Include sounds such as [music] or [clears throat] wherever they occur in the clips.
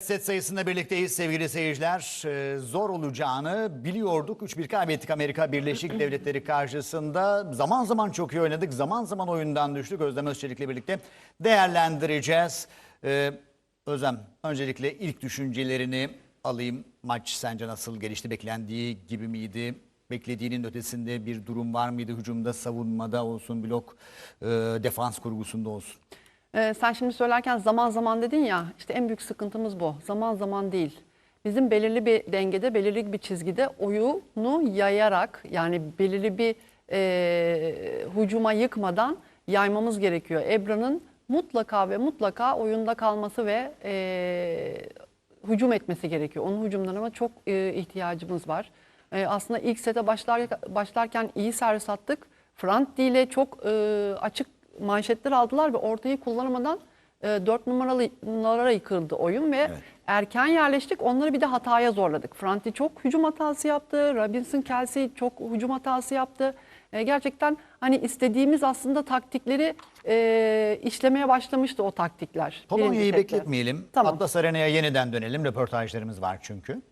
Set sayısında birlikteyiz sevgili seyirciler. Ee, Zor olacağını biliyorduk. 3-1 kaybettik Amerika Birleşik [clears throat] Devletleri karşısında. Zaman zaman çok iyi oynadık. Zaman zaman oyundan düştük. Özlem Özçelik'le birlikte değerlendireceğiz. Ee, Özlem öncelikle ilk düşüncelerini alayım. Maç sence nasıl gelişti? Beklendiği gibi miydi? Beklediğinin ötesinde bir durum var mıydı? Hücumda, savunmada olsun, blok, e, defans kurgusunda olsun. Ee, sen şimdi söylerken zaman zaman dedin ya işte en büyük sıkıntımız bu. Zaman zaman değil. Bizim belirli bir dengede, belirli bir çizgide oyunu yayarak yani belirli bir e, hücuma yıkmadan yaymamız gerekiyor. Ebra'nın mutlaka ve mutlaka oyunda kalması ve e, hücum etmesi gerekiyor. Onun hücumlarına çok e, ihtiyacımız var. E, aslında ilk sete başlar, başlarken iyi servis attık. Franti ile çok e, açık manşetler aldılar ve ortayı kullanamadan e, 4 numaralı numaralara yıkıldı oyun ve erken yerleştik. Onları bir de hataya zorladık. Franti çok hücum hatası yaptı. Robinson Kelsey çok hücum hatası yaptı. E, gerçekten hani istediğimiz aslında taktikleri e, işlemeye başlamıştı o taktikler. Polonya'yı bekletmeyelim. Tamam. Atlas Arena'ya yeniden dönelim. Röportajlarımız var çünkü.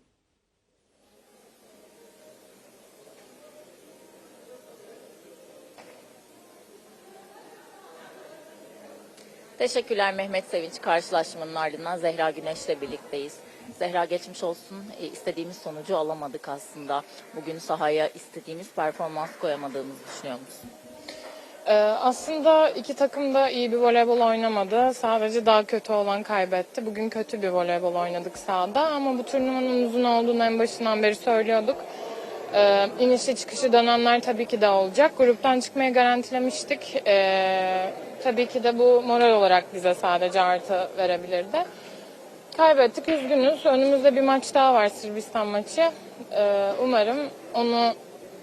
Teşekkürler Mehmet Sevinç. Karşılaşmanın ardından Zehra Güneş'le birlikteyiz. Zehra geçmiş olsun. E, istediğimiz sonucu alamadık aslında. Bugün sahaya istediğimiz performans koyamadığımızı düşünüyor musun? Ee, aslında iki takım da iyi bir voleybol oynamadı. Sadece daha kötü olan kaybetti. Bugün kötü bir voleybol oynadık sahada ama bu turnuvanın uzun olduğunu en başından beri söylüyorduk. Ee, inişli çıkışı dönemler tabii ki de olacak. Gruptan çıkmayı garantilemiştik. Ee, tabii ki de bu moral olarak bize sadece artı verebilirdi. Kaybettik, üzgünüz. Önümüzde bir maç daha var Sırbistan maçı. Ee, umarım onu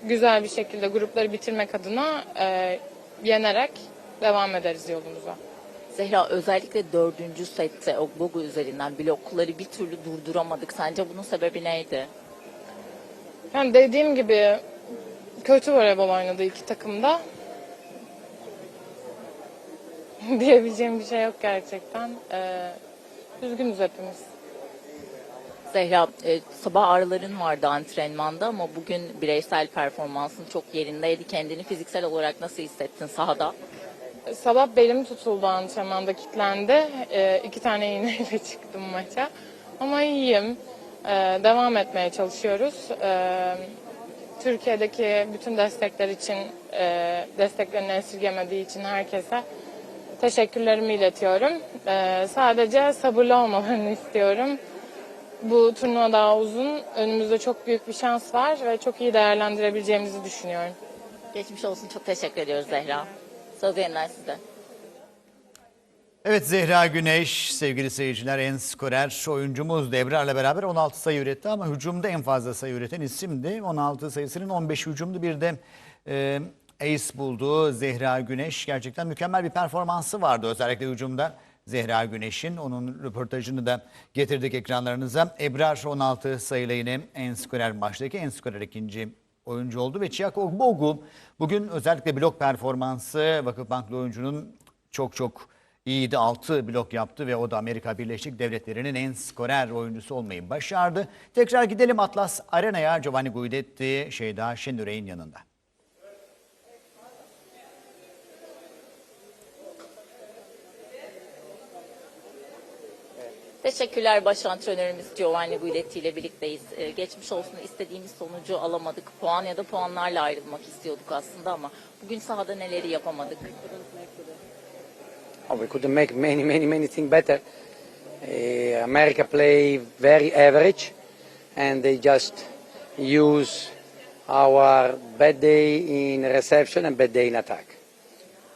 güzel bir şekilde grupları bitirmek adına e, yenerek devam ederiz yolumuza. Zehra özellikle dördüncü sette Ogbogu üzerinden blokları bir türlü durduramadık. Sence bunun sebebi neydi? Yani dediğim gibi kötü voleybol oynadı iki takımda. [laughs] Diyebileceğim bir şey yok gerçekten. Ee, üzgünüz hepimiz. Zehra e, sabah ağrıların vardı antrenmanda ama bugün bireysel performansın çok yerindeydi. Kendini fiziksel olarak nasıl hissettin sahada? Sabah belim tutuldu antrenmanda kilitlendi. Ee, iki tane [laughs] iğneyle çıktım maça. Ama iyiyim. Ee, devam etmeye çalışıyoruz. Ee, Türkiye'deki bütün destekler için, e, desteklerini esirgemediği için herkese teşekkürlerimi iletiyorum. Ee, sadece sabırlı olmalarını [laughs] istiyorum. Bu turnuva daha uzun. Önümüzde çok büyük bir şans var ve çok iyi değerlendirebileceğimizi düşünüyorum. Geçmiş olsun çok teşekkür ediyoruz Zehra. Söz yeniden size. Evet Zehra Güneş sevgili seyirciler en skorer oyuncumuz Debrar'la beraber 16 sayı üretti ama hücumda en fazla sayı üreten isimdi. 16 sayısının 15 hücumdu bir de e, ace buldu Zehra Güneş. Gerçekten mükemmel bir performansı vardı özellikle hücumda. Zehra Güneş'in onun röportajını da getirdik ekranlarınıza. Ebrar 16 sayıyla yine en skorer maçtaki en skorer ikinci oyuncu oldu ve Chiak Ogbogu bugün özellikle blok performansı Vakıfbanklı oyuncunun çok çok iyiydi. 6 blok yaptı ve o da Amerika Birleşik Devletleri'nin en skorer oyuncusu olmayı başardı. Tekrar gidelim Atlas Arena'ya Giovanni Guidetti, Şeyda Şenüre'nin yanında. Teşekkürler baş antrenörümüz Giovanni Guidetti ile birlikteyiz. Ee, geçmiş olsun istediğimiz sonucu alamadık. Puan ya da puanlarla ayrılmak istiyorduk aslında ama bugün sahada neleri yapamadık. Oh, we could make many, many, many things better. Uh, America play very average, and they just use our bad day in reception and bad day in attack.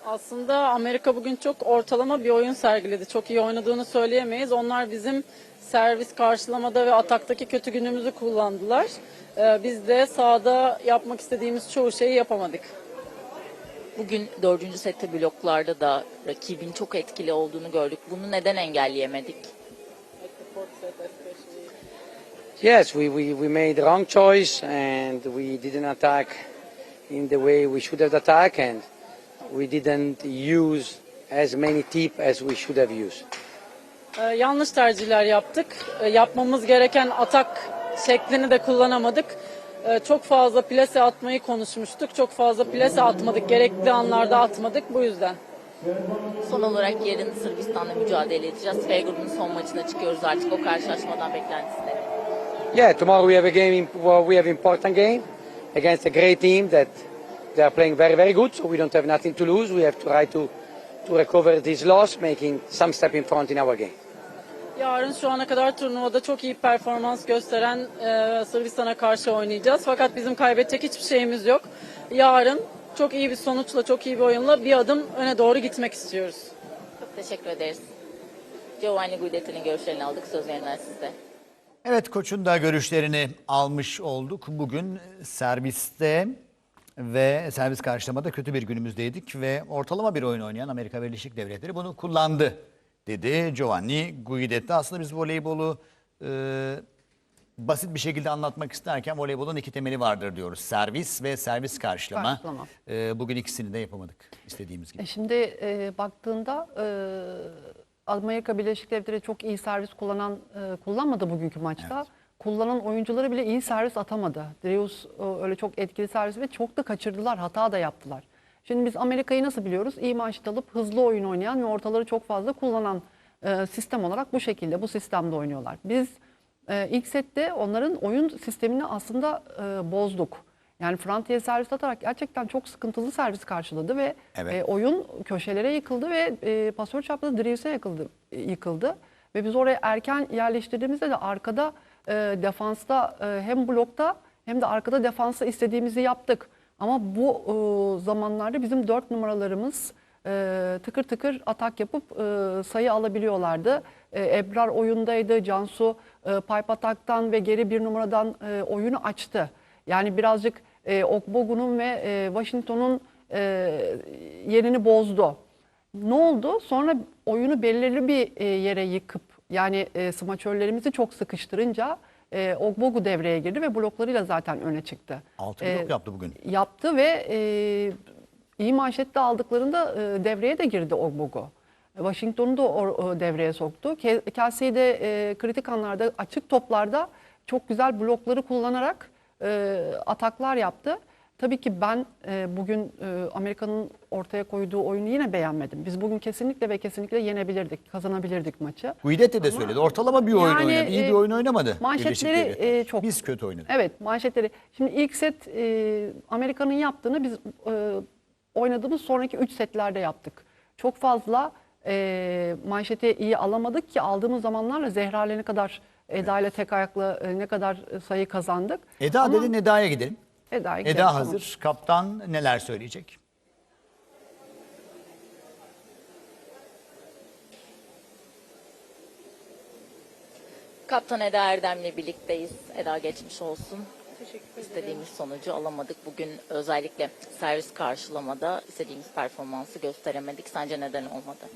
Aslında Amerika bugün çok ortalama bir oyun sergiledi. Çok iyi oynadığını söyleyemeyiz. Onlar bizim servis karşılamada ve ataktaki kötü günümüzü kullandılar. Ee, biz de sahada yapmak istediğimiz çoğu şeyi yapamadık. Bugün dördüncü sette bloklarda da rakibin çok etkili olduğunu gördük. Bunu neden engelleyemedik? Yes, we, we, we made the wrong choice, and we didn't attack in the way we should have attacked, and we didn't use as many tip as we should have used. Ee, yanlış tercihler yaptık. Ee, yapmamız gereken atak şeklini de kullanamadık. Ee, çok fazla plase atmayı konuşmuştuk. Çok fazla plase atmadık. Gerekli anlarda atmadık bu yüzden. Son olarak yarın Sırbistan'la mücadele edeceğiz. F grubunun son maçına çıkıyoruz artık. O karşılaşmadan beklentisi ne? Yeah, tomorrow we have a game. Well, we have important game against a great team that they are playing very very good. So we don't have nothing to lose. We have to try to to recover this loss, making some step in front in our game. Yarın şu ana kadar turnuvada çok iyi performans gösteren e, Sırbistan'a karşı oynayacağız. Fakat bizim kaybedecek hiçbir şeyimiz yok. Yarın çok iyi bir sonuçla, çok iyi bir oyunla bir adım öne doğru gitmek istiyoruz. Çok teşekkür ederiz. Giovanni Guidetti'nin görüşlerini aldık. Söz yeniden sizde. Evet koçun da görüşlerini almış olduk. Bugün serviste ve servis karşılamada kötü bir günümüzdeydik ve ortalama bir oyun oynayan Amerika Birleşik Devletleri bunu kullandı dedi Giovanni Guidetti. Aslında biz voleybolu e, basit bir şekilde anlatmak isterken voleybolun iki temeli vardır diyoruz. Servis ve servis karşılama. Karşılama. E, bugün ikisini de yapamadık istediğimiz gibi. E şimdi e, baktığında e, Amerika Birleşik Devletleri çok iyi servis kullanan e, kullanmadı bugünkü maçta. Kullanan oyuncuları bile iyi servis atamadı. Dreus e, öyle çok etkili servis ve çok da kaçırdılar, hata da yaptılar. Şimdi biz Amerika'yı nasıl biliyoruz? İyi maçta alıp hızlı oyun oynayan ve ortaları çok fazla kullanan e, sistem olarak bu şekilde, bu sistemde oynuyorlar. Biz e, ilk sette onların oyun sistemini aslında e, bozduk. Yani Franti'ye servis atarak gerçekten çok sıkıntılı servis karşıladı ve Evet. e, oyun köşelere yıkıldı ve e, pasör çaprazı Drews'e yıkıldı, yıkıldı. Ve biz oraya erken yerleştirdiğimizde de arkada e, defansta e, hem blokta hem de arkada defansta istediğimizi yaptık. Ama bu e, zamanlarda bizim dört numaralarımız e, tıkır tıkır atak yapıp e, sayı alabiliyorlardı. E, Ebrar oyundaydı, Cansu e, pipe ataktan ve geri bir numaradan e, oyunu açtı. Yani birazcık e, Okbogu'nun ve e, Washington'un e, yerini bozdu. Ne oldu? Sonra oyunu belirli bir e, yere yıkıp yani e, smaçörlerimizi çok sıkıştırınca e, Ogbogu devreye girdi ve bloklarıyla zaten öne çıktı. Altı E, blok yaptı bugün. Yaptı ve e, iyi manşette aldıklarında e, devreye de girdi Ogbogu. Washington'u da o, devreye soktu. Ke- Kelsey de e, kritik anlarda açık toplarda çok güzel blokları kullanarak e, ataklar yaptı. Tabii ki ben e, bugün e, Amerika'nın ortaya koyduğu oyunu yine beğenmedim. Biz bugün kesinlikle ve kesinlikle yenebilirdik, kazanabilirdik maçı. Guidetti de söyledi. Ortalama bir oyun Yani, oynadı. İyi e, bir oyun oynamadı. manşetleri, e, çok- Biz kötü oynadık. Evet manşetleri. Şimdi ilk set e, Amerika'nın yaptığını biz e, oynadığımız sonraki 3 setlerde yaptık. Çok fazla e, manşeti iyi alamadık ki aldığımız zamanlarla Zehra ne kadar Eda ile tek ayakla e, ne kadar sayı kazandık. Eda Ama dedin Eda'ya gidelim. Eda tamam. hazır. Kaptan neler söyleyecek? Kaptan Eda Erdem'le birlikteyiz. Eda geçmiş olsun. İstediğimiz sonucu alamadık. Bugün özellikle servis karşılamada istediğimiz performansı gösteremedik. Sence neden olmadı?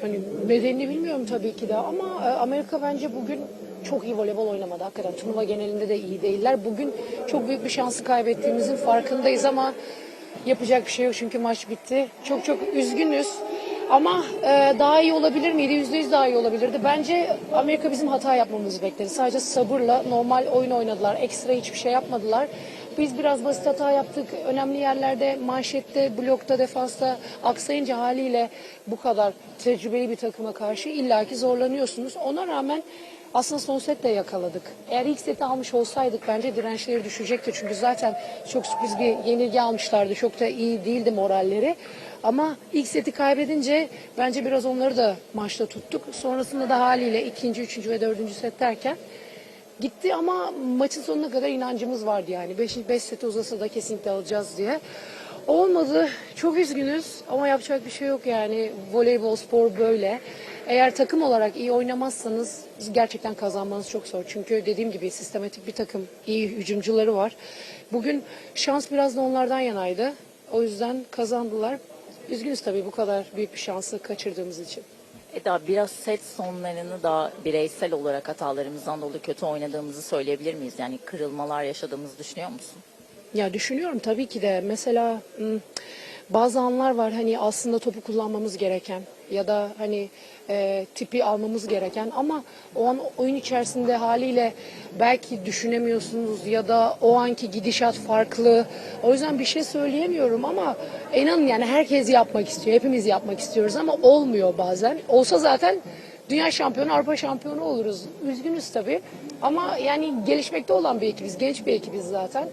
Hani bedenini bilmiyorum tabii ki de ama e, Amerika bence bugün çok iyi voleybol oynamadı. Hakikaten turnuva genelinde de iyi değiller. Bugün çok büyük bir şansı kaybettiğimizin farkındayız ama yapacak bir şey yok çünkü maç bitti. Çok çok üzgünüz. Ama e, daha iyi olabilir miydi? Yüzde yüz daha iyi olabilirdi. Bence Amerika bizim hata yapmamızı bekledi. Sadece sabırla normal oyun oynadılar. Ekstra hiçbir şey yapmadılar. Biz biraz basit hata yaptık. Önemli yerlerde manşette, blokta, defansta aksayınca haliyle bu kadar tecrübeli bir takıma karşı illaki zorlanıyorsunuz. Ona rağmen aslında son set de yakaladık. Eğer ilk seti almış olsaydık bence dirençleri düşecekti. Çünkü zaten çok sürpriz bir yenilgi almışlardı. Çok da iyi değildi moralleri. Ama ilk seti kaybedince bence biraz onları da maçta tuttuk. Sonrasında da haliyle ikinci, üçüncü ve dördüncü set derken Gitti ama maçın sonuna kadar inancımız vardı yani. 5 beş seti uzasa da kesinlikle alacağız diye. Olmadı. Çok üzgünüz ama yapacak bir şey yok yani. Voleybol spor böyle. Eğer takım olarak iyi oynamazsanız gerçekten kazanmanız çok zor. Çünkü dediğim gibi sistematik bir takım iyi hücumcuları var. Bugün şans biraz da onlardan yanaydı. O yüzden kazandılar. Üzgünüz tabii bu kadar büyük bir şansı kaçırdığımız için. Eda biraz set sonlarını da bireysel olarak hatalarımızdan dolayı kötü oynadığımızı söyleyebilir miyiz? Yani kırılmalar yaşadığımızı düşünüyor musun? Ya düşünüyorum tabii ki de. Mesela bazı anlar var hani aslında topu kullanmamız gereken. ya da hani e, tipi almamız gereken ama o an oyun içerisinde haliyle belki düşünemiyorsunuz ya da o anki gidişat farklı. O yüzden bir şey söyleyemiyorum ama inanın yani herkes yapmak istiyor. Hepimiz yapmak istiyoruz ama olmuyor bazen. Olsa zaten dünya şampiyonu, Avrupa şampiyonu oluruz. Üzgünüz tabii. Ama yani gelişmekte olan bir ekibiz. Genç bir ekibiz zaten.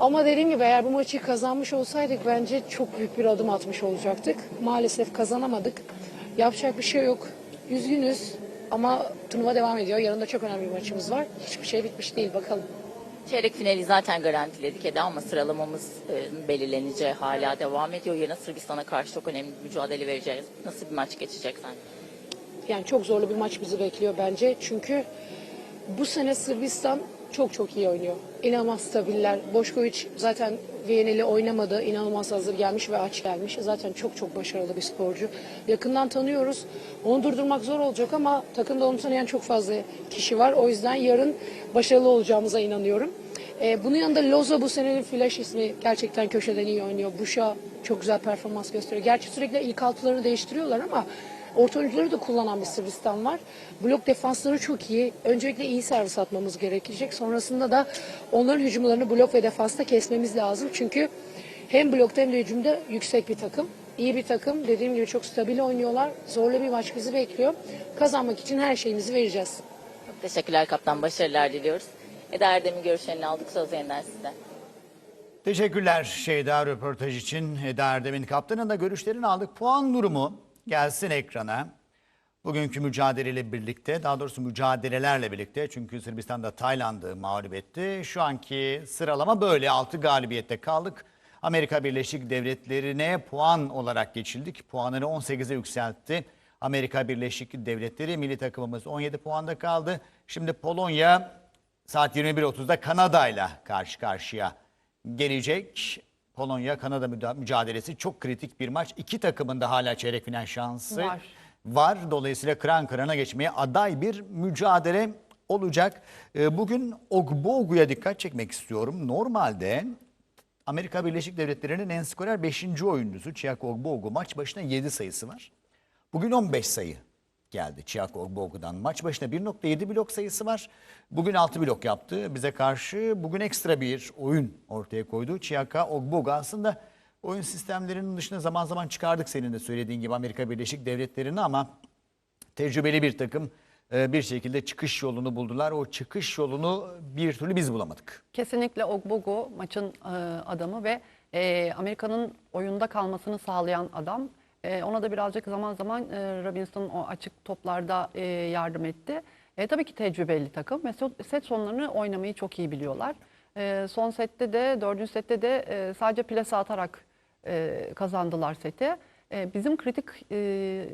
Ama dediğim gibi eğer bu maçı kazanmış olsaydık bence çok büyük bir adım atmış olacaktık. Maalesef kazanamadık. Yapacak bir şey yok. Üzgünüz ama turnuva devam ediyor. Yarın da çok önemli bir maçımız var. Hiçbir şey bitmiş değil bakalım. Çeyrek finali zaten garantiledik Eda ama sıralamamız e, belirleneceği hala devam ediyor. Yarın Sırbistan'a karşı çok önemli bir mücadele vereceğiz. Nasıl bir maç geçecek sen? Yani çok zorlu bir maç bizi bekliyor bence. Çünkü bu sene Sırbistan çok çok iyi oynuyor. İnanılmaz stabiller. Boşkoviç zaten Viyana'yla oynamadı. İnanılmaz hazır gelmiş ve aç gelmiş. Zaten çok çok başarılı bir sporcu. Yakından tanıyoruz. Onu durdurmak zor olacak ama takımda onu tanıyan çok fazla kişi var. O yüzden yarın başarılı olacağımıza inanıyorum. Ee, bunun yanında Loza bu senenin flash ismi gerçekten köşeden iyi oynuyor. Buşa çok güzel performans gösteriyor. Gerçi sürekli ilk altılarını değiştiriyorlar ama Orta oyuncuları da kullanan bir Sırbistan var. Blok defansları çok iyi. Öncelikle iyi servis atmamız gerekecek. Sonrasında da onların hücumlarını blok ve defansta kesmemiz lazım. Çünkü hem blokta hem de hücumda yüksek bir takım. İyi bir takım. Dediğim gibi çok stabil oynuyorlar. Zorlu bir maç bizi bekliyor. Kazanmak için her şeyimizi vereceğiz. Çok teşekkürler kaptan. Başarılar diliyoruz. Eda Erdem'in görüşlerini aldık. Söz yeniden sizde. Teşekkürler Şeyda röportaj için. Eda Erdem'in kaptanın da görüşlerini aldık. Puan durumu gelsin ekrana. Bugünkü mücadeleyle birlikte, daha doğrusu mücadelelerle birlikte çünkü Sırbistan da Tayland'ı mağlup etti. Şu anki sıralama böyle 6 galibiyette kaldık. Amerika Birleşik Devletleri'ne puan olarak geçildik. Puanını 18'e yükseltti. Amerika Birleşik Devletleri milli takımımız 17 puanda kaldı. Şimdi Polonya saat 21.30'da Kanada'yla karşı karşıya gelecek. Polonya-Kanada mücadelesi çok kritik bir maç. İki takımın da hala çeyrek final şansı Var. var. Dolayısıyla kıran kırana geçmeye aday bir mücadele olacak. Ee, Bugün Ogbogu'ya dikkat çekmek istiyorum. Normalde Amerika Birleşik Devletleri'nin en skorer 5. oyuncusu Chiako Ogbogu. Maç başına 7 sayısı var. Bugün 15 sayı geldi Chiako Ogbogu'dan. Maç başına 1.7 blok sayısı var. Bugün 6 blok yaptı bize karşı. Bugün ekstra bir oyun ortaya koydu. Chiako Ogbogu aslında oyun sistemlerinin dışında zaman zaman çıkardık senin de söylediğin gibi Amerika Birleşik Devletleri'ni ama tecrübeli bir takım e, bir şekilde çıkış yolunu buldular. O çıkış yolunu bir türlü biz bulamadık. Kesinlikle Ogbogu maçın e, adamı ve e, Amerika'nın oyunda kalmasını sağlayan adam. E, ona da birazcık zaman zaman e, Robinson o açık toplarda e, yardım etti. E, tabii ki tecrübeli takım ve set sonlarını oynamayı çok iyi biliyorlar. E, son sette de dördüncü sette de e, sadece plase atarak e, kazandılar seti. E, bizim kritik e,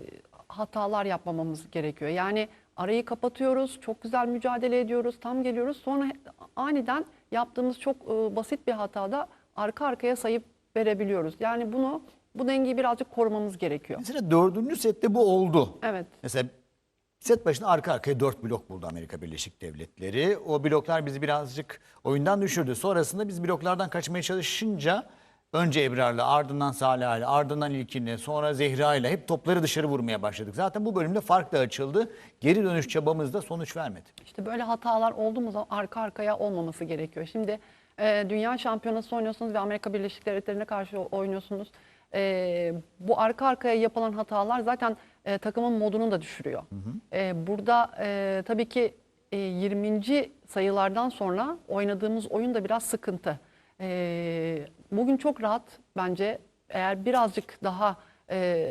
hatalar yapmamamız gerekiyor. Yani arayı kapatıyoruz, çok güzel mücadele ediyoruz, tam geliyoruz. Sonra aniden yaptığımız çok e, basit bir hatada arka arkaya sayıp verebiliyoruz. Yani bunu bu dengeyi birazcık korumamız gerekiyor. Mesela dördüncü sette bu oldu. Evet. Mesela set başına arka arkaya dört blok buldu Amerika Birleşik Devletleri. O bloklar bizi birazcık oyundan düşürdü. Sonrasında biz bloklardan kaçmaya çalışınca önce Ebrar'la ardından Salih'le ardından İlkin'le sonra Zehra'yla hep topları dışarı vurmaya başladık. Zaten bu bölümde fark da açıldı. Geri dönüş çabamız da sonuç vermedi. İşte böyle hatalar oldu mu zaman arka arkaya olmaması gerekiyor. Şimdi e, dünya şampiyonası oynuyorsunuz ve Amerika Birleşik Devletleri'ne karşı oynuyorsunuz. E, bu arka arkaya yapılan hatalar zaten e, takımın modunu da düşürüyor. E, burada e, tabii ki e, 20. sayılardan sonra oynadığımız oyun da biraz sıkıntı. E, bugün çok rahat bence eğer birazcık daha e,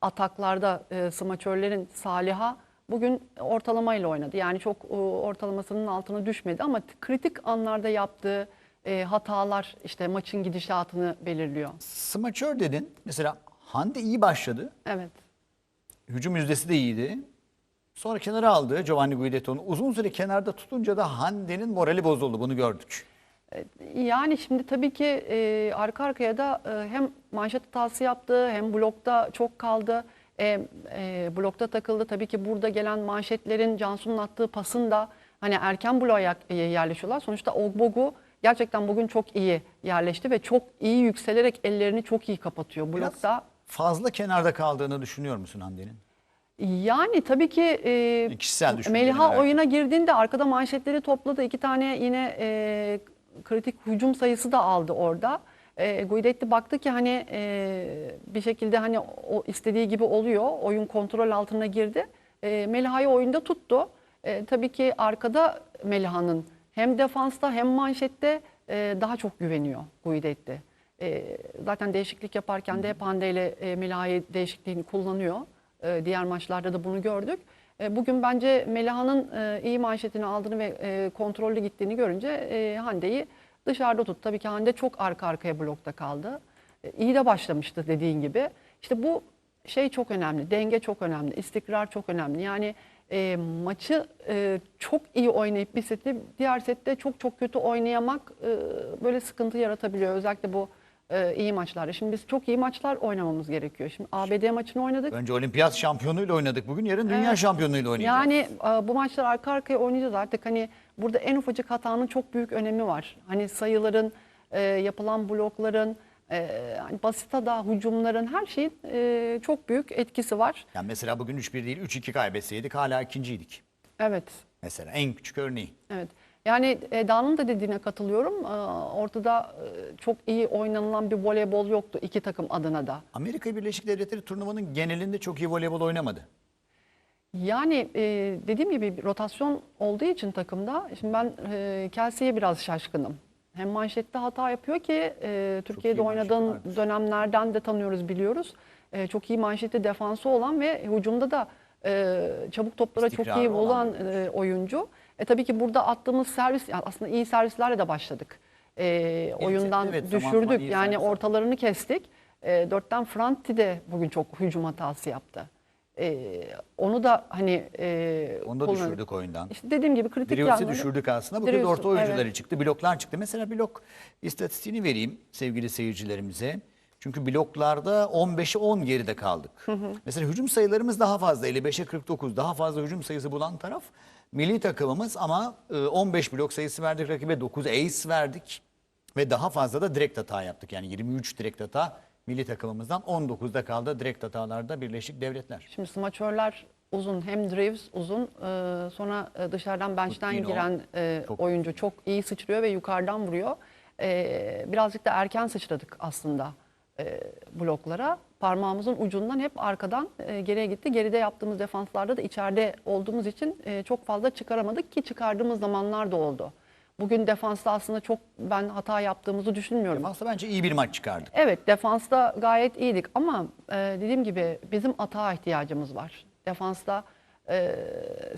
ataklarda e, smaçörlerin Salih'a bugün ortalamayla oynadı. Yani çok e, ortalamasının altına düşmedi ama kritik anlarda yaptığı e, hatalar işte maçın gidişatını belirliyor. Smaçör dedin. Mesela Hande iyi başladı. Evet. Hücum yüzdesi de iyiydi. Sonra kenara aldı Giovanni Guidetto'nu. Uzun süre kenarda tutunca da Hande'nin morali bozuldu. Bunu gördük. Yani şimdi tabii ki e, arka arkaya da e, hem manşet hatası yaptı hem blokta çok kaldı. E, e, blokta takıldı. Tabii ki burada gelen manşetlerin Cansu'nun attığı pasın da hani erken bloğa e, yerleşiyorlar. Sonuçta Ogbogu gerçekten bugün çok iyi yerleşti ve çok iyi yükselerek ellerini çok iyi kapatıyor Biraz blokta. fazla kenarda kaldığını düşünüyor musun Hande'nin? Yani tabii ki e, Kişisel düşünceni Meliha merak oyuna girdiğinde arkada manşetleri topladı. İki tane yine e, kritik hücum sayısı da aldı orada. E, Guidetti baktı ki hani e, bir şekilde hani o istediği gibi oluyor. Oyun kontrol altına girdi. E, Meliha'yı oyunda tuttu. E, tabii ki arkada Meliha'nın hem defansta hem manşette e, daha çok güveniyor Guidetti. E, zaten değişiklik yaparken de hep Hande ile e, Meliha'yı değişikliğini kullanıyor. E, diğer maçlarda da bunu gördük. E, bugün bence Meliha'nın e, iyi manşetini aldığını ve e, kontrollü gittiğini görünce e, Hande'yi dışarıda tut. Tabii ki Hande çok arka arkaya blokta kaldı. E, iyi de başlamıştı dediğin gibi. İşte bu şey çok önemli, denge çok önemli, istikrar çok önemli. Yani e, maçı e, çok iyi oynayıp bir seti diğer sette çok çok kötü oynayamak e, böyle sıkıntı yaratabiliyor. Özellikle bu e, iyi maçlarda. Şimdi biz çok iyi maçlar oynamamız gerekiyor. Şimdi ABD maçını oynadık. Önce olimpiyat şampiyonuyla oynadık bugün, yarın dünya Evet. şampiyonuyla oynayacağız. Yani e, bu maçlar arka arkaya oynayacağız artık hani burada en ufacık hatanın çok büyük önemi var. Hani sayıların, e, yapılan blokların, e, hani basit hata, hücumların her şeyin e, çok büyük etkisi var. Yani mesela bugün 3-1 değil 3-2 kaybetseydik hala ikinciydik. Evet. Mesela en küçük örneği. Evet. Yani Eda'nın da dediğine katılıyorum. Ee, Ortada e, çok iyi oynanılan bir voleybol yoktu iki takım adına da. Amerika Birleşik Devletleri turnuvanın genelinde çok iyi voleybol oynamadı. Yani e, dediğim gibi rotasyon olduğu için takımda şimdi ben e, Kelsey'e biraz şaşkınım. Hem manşette hata yapıyor ki e, Türkiye'de oynadığın dönemlerden de tanıyoruz biliyoruz. E, çok iyi manşette defansı olan ve hücumda da e, çabuk toplara çok İstikrarı iyi olan olan e, oyuncu. E, tabii ki burada attığımız servis yani aslında iyi servislerle de başladık. E, oyundan evet, zaman zaman düşürdük iyi yani ortalarını kestik. E, dörtten Franti de bugün çok hücum hatası yaptı. E, onu da hani e, Onu da kullandık. düşürdük oyundan. İşte dediğim gibi kritik Drius'u yanları- düşürdük aslında. De Drius'u, orta oyuncuları evet. çıktı. Bloklar çıktı. Mesela blok istatistiğini vereyim sevgili seyircilerimize. Çünkü bloklarda 15'e 10 geride kaldık. Mesela hücum sayılarımız daha fazla. 55'e 49 daha fazla hücum sayısı bulan taraf milli takımımız ama e, 15 blok sayısı verdik rakibe 9 ace verdik. Ve daha fazla da direkt hata yaptık. Yani 23 direkt hata milli takımımızdan 19'da kaldı direkt hatalarda Birleşik Devletler. Şimdi smaçörler uzun hem Drives uzun e, sonra e, dışarıdan bench'ten Coutinho giren e, çok- oyuncu çok iyi sıçrıyor ve yukarıdan vuruyor. E, birazcık da erken sıçradık aslında e, bloklara. Parmağımızın ucundan hep arkadan e, geriye gitti. Geride yaptığımız defanslarda da içeride olduğumuz için e, çok fazla çıkaramadık ki çıkardığımız zamanlar da oldu. Bugün defansta aslında çok ben hata yaptığımızı düşünmüyorum. Defansta bence iyi bir maç çıkardık. Evet defansta gayet iyiydik ama e, dediğim gibi bizim atağa ihtiyacımız var. Defansta e,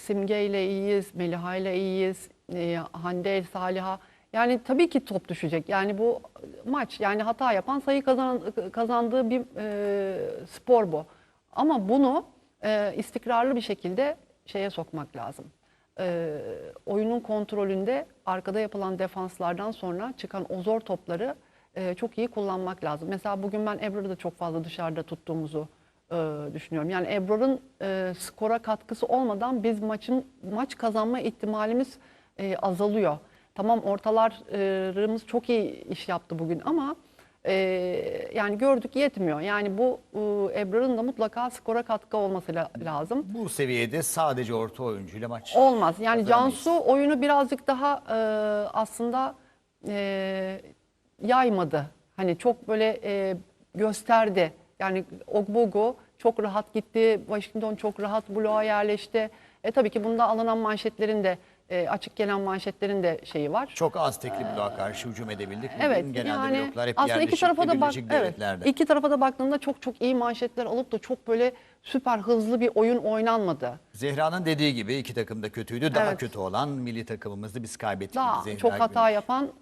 Simge ile iyiyiz, Meliha ile iyiyiz, e, Hande, Saliha. Yani tabii ki top düşecek. Yani bu maç yani hata yapan sayı kazan, kazandığı bir e, spor bu. Ama bunu e, istikrarlı bir şekilde şeye sokmak lazım. E, oyunun kontrolünde arkada yapılan defanslardan sonra çıkan o zor topları e, çok iyi kullanmak lazım. Mesela bugün ben Ebrar'ı da çok fazla dışarıda tuttuğumuzu e, düşünüyorum. Yani Ebrar'ın e, skora katkısı olmadan biz maçın maç kazanma ihtimalimiz e, azalıyor. Tamam ortalarımız çok iyi iş yaptı bugün ama e, yani gördük yetmiyor. Yani bu e, Ebrar'ın da mutlaka skora katkı olması la- lazım. Bu seviyede sadece orta oyuncuyla maç. Olmaz. Yani Kazanamayız. Cansu oyunu birazcık daha e, aslında e, yaymadı. Hani çok böyle e, gösterdi. Yani Ogbogu çok rahat gitti. Washington çok rahat bloğa yerleşti. E tabii ki bunda alınan manşetlerin de e, açık gelen manşetlerin de şeyi var. Çok az tekli bloğa karşı hücum edebildik. Bugün Evet genelde yani bloklar hep aslında iki tarafa da bak evet, iki tarafa da baktığında çok çok iyi manşetler alıp da çok böyle süper hızlı bir oyun oynanmadı. Zehra'nın dediği gibi iki takım da kötüydü. Daha Evet. kötü olan milli takımımızdı biz kaybettik. Daha Zehra çok gibi. hata yapan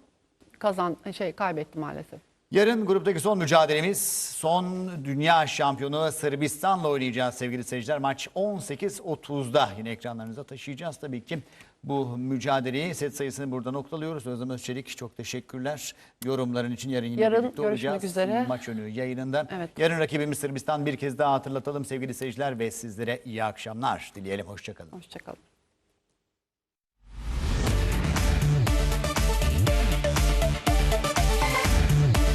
kazan şey kaybetti maalesef. Yarın gruptaki son mücadelemiz son dünya şampiyonu Sırbistan'la oynayacağız sevgili seyirciler. Maç 18.30'da yine ekranlarınıza taşıyacağız tabii ki. Bu mücadeleyi set sayısını burada noktalıyoruz. Özlem Özçelik çok teşekkürler. Yorumların için yarın yine Yarın birlikte olacağız. üzere. Maç önü yayınında. Evet. Yarın rakibimiz Sırbistan bir kez daha hatırlatalım sevgili seyirciler ve sizlere iyi akşamlar dileyelim. Hoşçakalın. Hoşçakalın.